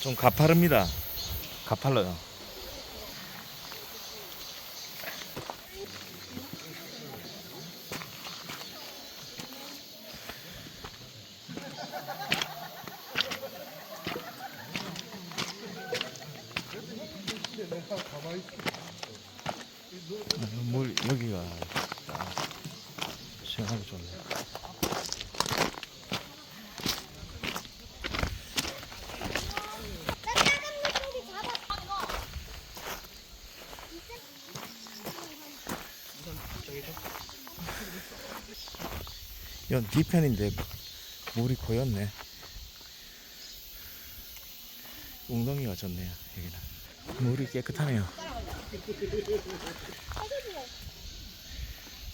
좀 가파릅니다. 가팔러요. 물 여기가 딱 시원하고 좋네요. 나 작은 물고기 잡아. 이건 뒤편인데 물이 고였네. 웅덩이가 좋네요. 여기는 물이 깨끗하네요.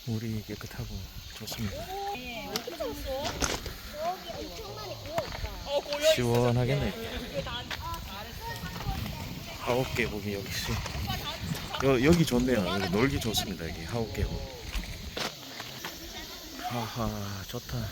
물이 깨끗하고 좋습니다. 시원하겠네. 하옥 계곡이 여기 있어. 여, 여기 좋네요. 여기 놀기 좋습니다. 여기 하옥 계곡. 하하 좋다.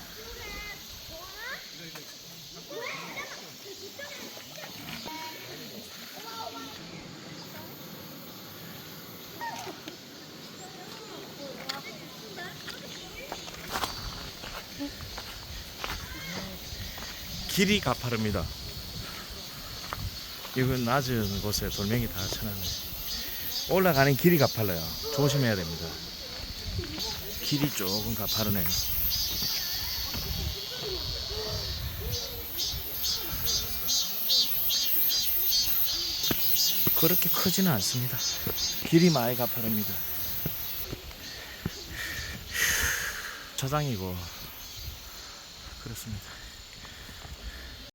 길이 가파릅니다. 이건 낮은 곳에 돌멩이 다 쳐놨네. 올라가는 길이 가팔러요. 조심해야 됩니다. 길이 조금 가파르네요. 그렇게 크지는 않습니다. 길이 많이 가파릅니다. 저장이고 그렇습니다.